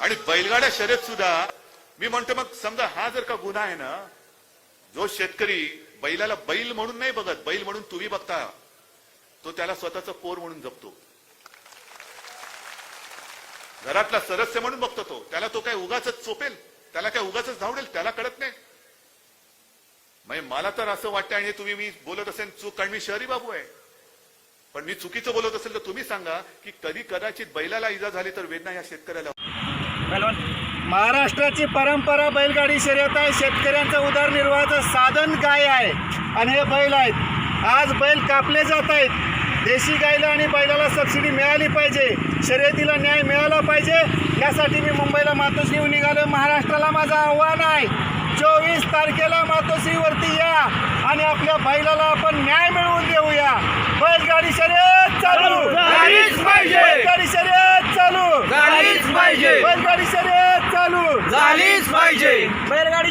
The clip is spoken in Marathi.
आणि बैलगाड्या शर्यत सुद्धा मी म्हणतो मग समजा हा जर का गुन्हा आहे ना जो शेतकरी बैलाला बैल म्हणून नाही बघत बैल म्हणून तुम्ही बघता तो त्याला स्वतःचा पोर म्हणून जपतो. घरातला सदस्य म्हणून बघतो तो त्याला तो काय उगाच चोपेल त्याला काय उगाच धावडेल त्याला कळत नाही. म्हणजे मला तर असं वाटतं आणि तुम्ही मी बोलत असेल चूक कारण मी शहरी बाबू आहे. पण मी चुकीचं बोलत असेल तर तुम्ही सांगा की कधी कदाचित बैलाला इजा झाली तर वेदना या शेतकऱ्याला महाराष्ट्राची परंपरा बैलगाडी शर्यत आहे. शेतकऱ्यांचं उदरनिर्वाहाचं साधन गाय आहे. आणि हे बैल आहेत. आज बैल कापले जात आहेत. देशी गायला आणि बैलाला सबसिडी मिळाली पाहिजे. शर्यतीला न्याय मिळाला पाहिजे. यासाठी मी मुंबईला मातोश्री येऊन निघालो महाराष्ट्राला माझं आव्हान आहे. चोवीस तारखेला मातोश्रीवरती या. आणि आपल्या बैलाला आपण न्याय मिळवून देऊया बैलगाडी शर्यत चालू झालीच पाहिजे. बैलगाडी शर्यत चालू झालीच पाहिजे बैलगाडी शर्यत चालू झालीच पाहिजे. बैलगाडी